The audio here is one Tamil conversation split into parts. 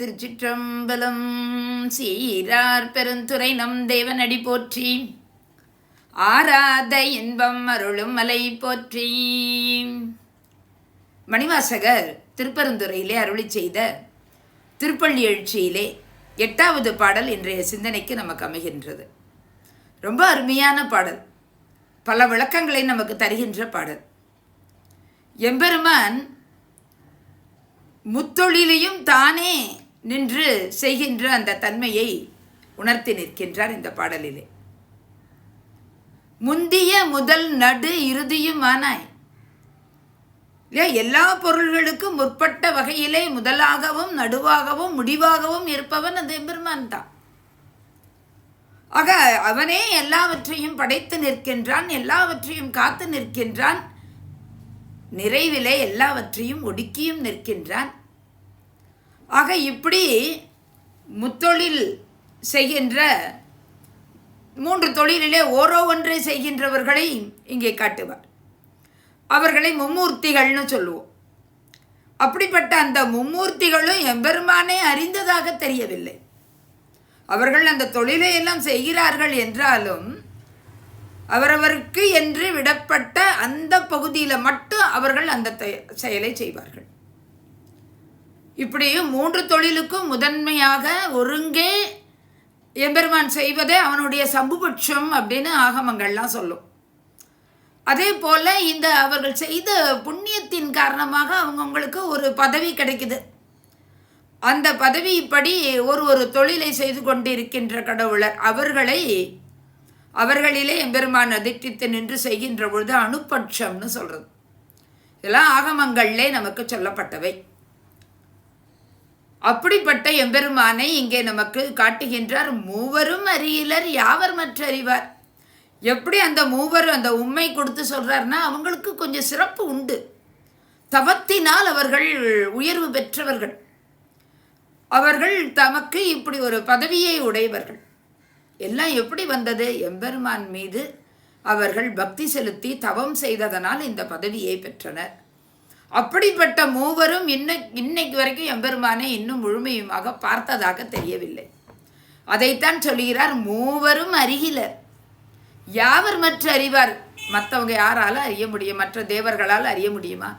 திருச்சிற்றம்பலம். சீரார் பெருந்துரை நம் தேவனடி போற்றி. ஆராத இன்பம் அருளும் மலை போற்றி. மணிவாசகர் திருப்பெருந்துறையிலே அருளி செய்த திருப்பள்ளி எழுச்சியிலே எட்டாவது பாடல் இன்றைய சிந்தனைக்கு நமக்கு அமைகின்றது. ரொம்ப அருமையான பாடல். பல விளக்கங்களை நமக்கு தருகின்ற பாடல். எம்பெருமான் முத்தொழிலையும் தானே நின்று செய்கின்ற அந்த தன்மையை உணர்த்தி நிற்கின்றார் இந்த பாடலிலே. முந்திய முதல் நடு இறுதியுமானாய். இல்லையா? எல்லா பொருள்களுக்கும் முற்பட்ட வகையிலே முதலாகவும் நடுவாகவும் முடிவாகவும் இருப்பவன் அந்த எம்பெருமான் தான். ஆக அவனே எல்லாவற்றையும் படைத்து நிற்கின்றான் எல்லாவற்றையும் காத்து நிற்கின்றான். நிறைவிலே எல்லாவற்றையும் ஒடுக்கியும் நிற்கின்றான். ஆக இப்படி முத்தொழில் செய்கின்ற மூன்று தொழிலிலே ஓரோ ஒன்றை செய்கின்றவர்களை இங்கே காட்டுவார். அவர்களை மும்மூர்த்திகள்னு சொல்லுவோம். அப்படிப்பட்ட அந்த மும்மூர்த்திகளும் எம்பெருமானே அறிந்ததாக தெரியவில்லை. அவர்கள் அந்த தொழிலை எல்லாம் செய்கிறார்கள் என்றாலும் அவரவருக்கு என்று விடப்பட்ட அந்த பகுதியில் மட்டும் அவர்கள் அந்த செயலை செய்வார்கள். இப்படி மூன்று தொழிலுக்கும் முதன்மையாக ஒருங்கே எம்பெருமான் செய்வதே அவனுடைய சம்புபட்சம் அப்படின்னு ஆகமங்கள்லாம் சொல்லும். அதே போல் இந்த அவர்கள் செய்த புண்ணியத்தின் காரணமாக அவங்கவுங்களுக்கு ஒரு பதவி கிடைக்குது. அந்த பதவிப்படி ஒரு ஒரு தொழிலை செய்து கொண்டிருக்கின்ற கடவுளர் அவர்களை அவர்களிலே எம்பெருமான் அதிர்ஷ்டித்து நின்று செய்கின்ற பொழுது அணுபட்சம்னு சொல்கிறது இதெல்லாம் ஆகமங்களிலே நமக்கு சொல்லப்பட்டவை. அப்படிப்பட்ட எம்பெருமானை இங்கே நமக்கு காட்டுகின்றார். மூவரும் அறியிலர் யாவர் மற்ற அறிவார் எப்படி அந்த மூவரும் அந்த உண்மை கொடுத்து சொல்கிறாருன்னா அவங்களுக்கு கொஞ்சம் சிறப்பு உண்டு. தவத்தினால் அவர்கள் உயர்வு பெற்றவர்கள். அவர்கள் தமக்கு இப்படி ஒரு பதவியை உடையவர்கள். எல்லாம் எப்படி வந்தது? எம்பெருமான் மீது அவர்கள் பக்தி செலுத்தி தவம் செய்ததனால் இந்த பதவியை பெற்றனர். அப்படிப்பட்ட மூவரும் இன்ன இன்னைக்கு வரைக்கும் எம்பெருமானை இன்னும் முழுமையுமாக பார்த்ததாக தெரியவில்லை. அதைத்தான் சொல்கிறார் மூவரும் அறிகிலர் யாவர் மற்ற அறிவார்? மற்றவங்க யாரால அறிய முடியும்? மற்ற தேவர்களால் அறிய முடியுமா?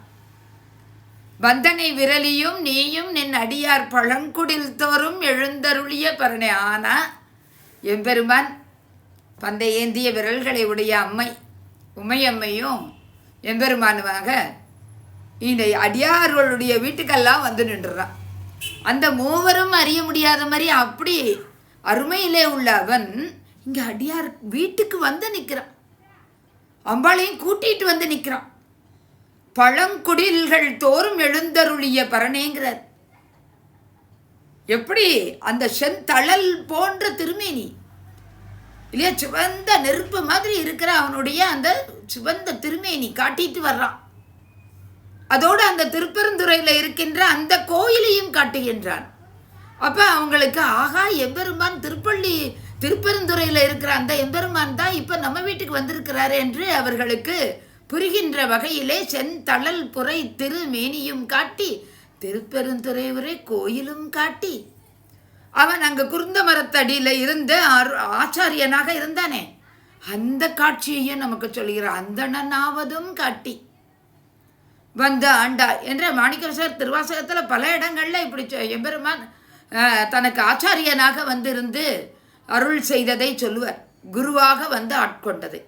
வந்தனை விரலியும் நீயும் நின் அடியார் பழங்குடில் தோறும் எழுந்தருளிய பரணை. ஆனா எம்பெருமான் பந்தை ஏந்திய விரல்களை உடைய அம்மை உமையம்மையும் எம்பெருமானுமாக இந்த அடியார்களுடைய வீட்டுக்கெல்லாம் வந்து நின்றுறான் அந்த மூவரும் அறிய முடியாத மாதிரி அப்படி அருமையிலே உள்ள அவன் இங்கே அடியார் வீட்டுக்கு வந்து நிற்கிறான். அம்பாளையும் கூட்டிகிட்டு வந்து நிற்கிறான். பழங்குடில்கள் தோறும் எழுந்தருளிய பரணேங்கிறார் எப்படி அந்த செந்தழல் போன்ற திருமேனி இல்லையா சிவந்த நெருப்பு மாதிரி இருக்கிற அவனுடைய அந்த சிவந்த திருமேனி காட்டிட்டு வர்றான். அதோடு அந்த திருப்பெருந்துறையில் இருக்கின்ற அந்த கோயிலையும் காட்டுகின்றான் அப்போ அவங்களுக்கு ஆகா எம்பெருமான் திருப்பள்ளி திருப்பெருந்துறையில் இருக்கிற அந்த எம்பெருமான் தான் இப்போ நம்ம வீட்டுக்கு வந்திருக்கிறார் என்று அவர்களுக்கு புரிகின்ற வகையிலே செந்தளல் புரை திருமேனியும் காட்டி திருப்பெருந்துறை உரை கோயிலும் காட்டி. அவன் அங்கே குருந்த மரத்தடியில் இருந்த ஆச்சாரியனாக இருந்தானே. அந்த காட்சியையும் நமக்கு சொல்கிறான் அந்தணனாவதும் காட்டி. வந்து ஆண்டார் என்ற மாணிக்கரசர் திருவாசகத்தில் பல இடங்களில் இப்படி எம்பெருமான் தனக்கு ஆச்சாரியனாக வந்திருந்து அருள் செய்ததை சொல்லுவர். குருவாக வந்து ஆட்கொண்டது.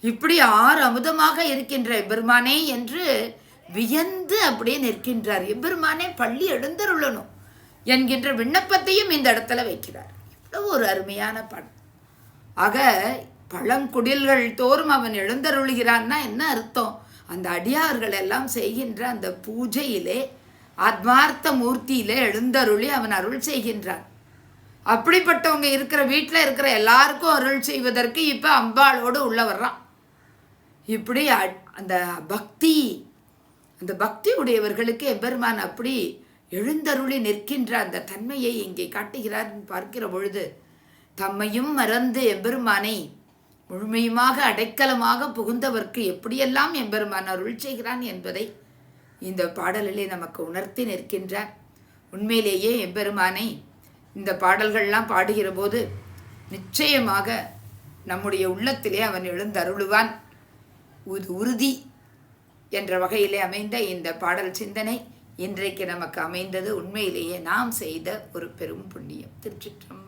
இப்படி ஆறு அமுதமாக இருக்கின்ற எம்பெருமானே என்று வியந்து அப்படியே நிற்கின்றார். எம்பெருமானே பள்ளி எழுந்தருளணும் என்கின்ற விண்ணப்பத்தையும் இந்த இடத்துல வைக்கிறார். இவ்வளவு ஒரு அருமையான படம் ஆக பழங்குடில்கள் தோறும் அவன் எழுந்தருளுகிறான்னா என்ன அர்த்தம்? அந்த அடியார்கள் எல்லாம் செய்கின்ற அந்த பூஜையிலே ஆத்மார்த்த மூர்த்தியிலே எழுந்தருளி அவன் அருள் செய்கின்றான். அப்படிப்பட்டவங்க இருக்கிற வீட்டில் இருக்கிற எல்லாருக்கும் அருள் செய்வதற்கு இப்போ அம்பாளோடு உள்ள வர்றான். இப்படி அந்த பக்தி அந்த பக்தி உடையவர்களுக்கு எம்பெருமான் அப்படி எழுந்தருளி நிற்கின்ற அந்த தன்மையை இங்கே காட்டுகிறார் பார்க்கிற பொழுது தம்மையும் மறந்து எம்பெருமானை முழுமையுமாக அடைக்கலமாக புகுந்தவர்க்கு எப்படியெல்லாம் எம்பெருமான் அருள் செய்கிறான் என்பதை இந்த பாடலிலே நமக்கு உணர்த்தி நிற்கின்றார் உண்மையிலேயே எம்பெருமானை இந்த பாடல்கள்லாம் பாடுகிற போது நிச்சயமாக நம்முடைய உள்ளத்திலே அவன் எழுந்தருளுவான். உறுதி என்ற வகையிலே அமைந்த இந்த பாடல் சிந்தனை இன்றைக்கு நமக்கு அமைந்தது உண்மையிலேயே நாம் செய்த ஒரு பெரும் புண்ணியம். திருச்சிற்றம்